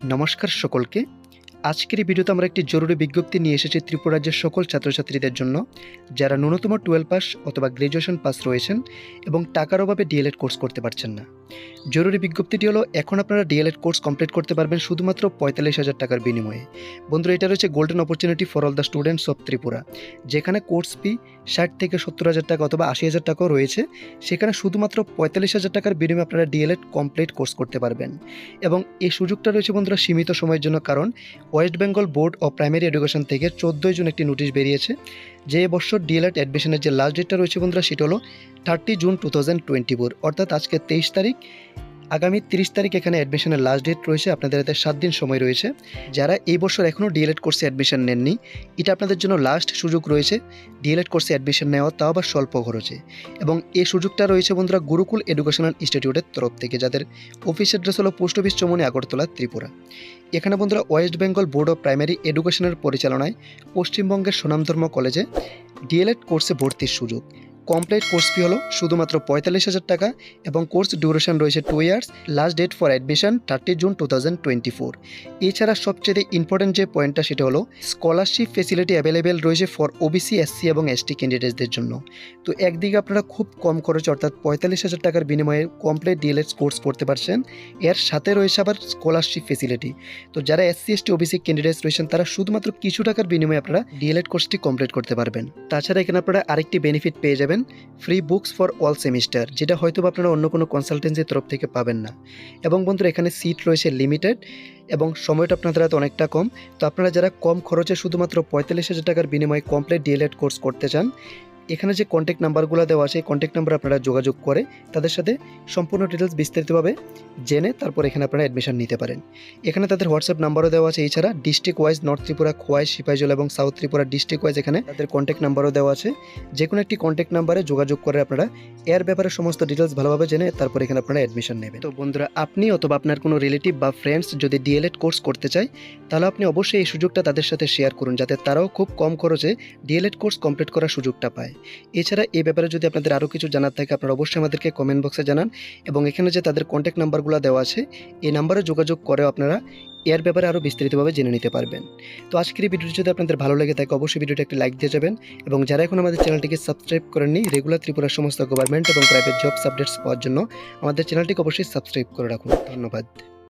নমস্কার সকলকে। আজকের ভিডিওতে আমরা একটি জরুরি বিজ্ঞপ্তি নিয়ে এসেছি ত্রিপুরা রাজ্যের সকল ছাত্রছাত্রীদের জন্য, যারা ন্যূনতম টুয়েলভ পাস অথবা গ্র্যাজুয়েশন পাস রয়েছেন এবং টাকার অভাবে ডিএলএড কোর্স করতে পারছেন না। জরুরি বিজ্ঞপ্তিটি হলো, এখন আপনারা ডিএলএড কোর্স কমপ্লিট করতে পারবেন শুধুমাত্র পঁয়তাল্লিশ হাজার টাকার বিনিময়ে। বন্ধুরা, এটা রয়েছে golden opportunity for all the students of Tripura. যেখানে কোর্স ফি ষাট থেকে সত্তর হাজার টাকা অথবা আশি হাজার টাকাও রয়েছে। সেখানে শুধুমাত্র পঁয়তাল্লিশ হাজার টাকার বিনিময়ে আপনারা ডিএলএড কমপ্লিট কোর্স করতে পারবেন। এবং এই সুযোগটা রয়েছে বন্ধুরা সীমিত সময়ের জন্য, কারণ West Bengal board of primary education থেকে চোদ্দোই জুন একটি নোটিশ বেরিয়েছে। যে বছর ডিএলএড অ্যাডমিশনের যে লাস্ট ডেটটা রয়েছে বন্ধুরা, সেটা হলো thirty June two thousand twenty four অর্থাৎ আজকে তেইশ তারিখ। আগামী তিরিশ তারিখ এখানে অ্যাডমিশনের লাস্ট ডেট রয়েছে। আপনাদের হাতে সাত দিন সময় রয়েছে। যারা এই বছর এখনও ডিএলএড কোর্সে অ্যাডমিশন নেননি, এটা আপনাদের জন্য লাস্ট সুযোগ রয়েছে। ডিএলএড কোর্সে অ্যাডমিশন নেওয়া তাও আবার স্বল্প খরচে। এবং এই সুযোগটা রয়েছে বন্ধুরা গুরুকুল এডুকেশনাল ইনস্টিটিউটের তরফ থেকে, যাদের অফিস অ্যাড্রেস হলো পোস্ট অফিস চমনি আগরতলা, ত্রিপুরা। এখানে বন্ধুরা West Bengal board of primary এডুকেশনের পরিচালনায় পশ্চিমবঙ্গের সুনামধর্ম কলেজে ডিএলএড কোর্সে ভর্তির সুযোগ। কমপ্লিট কোর্স ফি হলো শুধুমাত্র পঁয়তাল্লিশ হাজার টাকা এবং কোর্স ডিউরেশন রয়েছে two years last date for admission thirty June two thousand twenty four এছাড়া সবচেয়ে ইম্পর্টেন্ট যে পয়েন্টটা সেটা হলো স্কলারশিপ ফেসিলিটি অ্যাভেলেবেল রয়েছে ফর ওবিসি এসসি এবং এসটি ক্যান্ডিডেটসদের জন্য। তো একদিকে আপনারা খুব কম খরচে অর্থাৎ পঁয়তাল্লিশ হাজার টাকার বিনিময়ে কমপ্লিট ডিএলএড কোর্স করতে পারছেন। এর সাথে রয়েছে আবার স্কলারশিপ ফেসিলিটি তো যারা এসসি এসটি ওবিসি ক্যান্ডিডেটস রয়েছেন, তারা শুধুমাত্র কিছু টাকার বিনিময়ে আপনারা ডিএলএড কোর্সটি কমপ্লিট করতে পারবেন। তাছাড়া এখানে আপনারা আরেকটি বেনিফিট পেয়ে যাবেন। Free books for all semester যেটা হয়তো আপনারা অন্য কোনো কনসালটেন্সির তরফ থেকে পাবেন না। এবং বন্ধুরা, এখানে সিট রয়েছে লিমিটেড এবং সময়টা আপনাদের হাতে অনেকটা কম। তো আপনারা যারা কম খরচে শুধুমাত্র পঁয়তাল্লিশ হাজার টাকার বিনিময়ে কমপ্লিট ডিএলএড কোর্স করতে চান এখানে যে কন্ট্যাক্ট নাম্বারগুলো দেওয়া আছে, এই কন্ট্যাক্ট নাম্বার আপনারা যোগাযোগ করে তাদের সাথে সম্পূর্ণ ডিটেলস বিস্তারিতভাবে জেনে তারপর এখানে আপনারা অ্যাডমিশন নিতে পারেন। এখানে তাদের হোয়াটসঅ্যাপ নাম্বারও দেওয়া আছে, এছাড়া district wise North Tripura, Khowai Sipahijala এবং সাউথ ত্রিপুরা ডিস্ট্রিক্ট ওয়াইজ এখানে তাদের কন্ট্যাক্ট নাম্বারও দেওয়া আছে। যে কোনো একটি কন্ট্যাক্ট নাম্বারে যোগাযোগ করে আপনারা এর ব্যাপারে সমস্ত ডিটেলস ভালোভাবে জেনে তারপর এখানে আপনারা অ্যাডমিশন নেবেন। তো বন্ধুরা, আপনি অথবা আপনার কোনো রিলেটিভ বা ফ্রেন্ডস যদি ডিএলএড কোর্স করতে চায়, তাহলে আপনি অবশ্যই এই সুযোগটা তাদের সাথে শেয়ার করুন, যাতে তারাও খুব কম খরচে ডিএলএড কোর্স কমপ্লিট করার সুযোগটা পায়। এছাড়া এই ব্যাপারে যদি আপনাদের আরও কিছু জানার থাকে, আপনারা অবশ্যই আমাদেরকে কমেন্ট বক্সে জানান। এবং এখানে যে তাদের কন্ট্যাক্ট নাম্বারগুলো দেওয়া আছে এই নাম্বারে যোগাযোগ করে আপনারা এর ব্যাপারে আরও বিস্তারিতভাবে জেনে নিতে পারবেন। তো আজকের এই ভিডিওটি যদি আপনাদের ভালো লেগে থাকে, অবশ্যই ভিডিওটা একটি লাইক দিয়ে যাবেন। এবং যারা এখন আমাদের চ্যানেলটিকে সাবস্ক্রাইব করেননি রেগুলার ত্রিপুরার সমস্ত গভর্নমেন্ট এবং প্রাইভেট জবস আপডেটস পাওয়ার জন্য আমাদের চ্যানেলটিকে অবশ্যই সাবস্ক্রাইব করে রাখুন। ধন্যবাদ।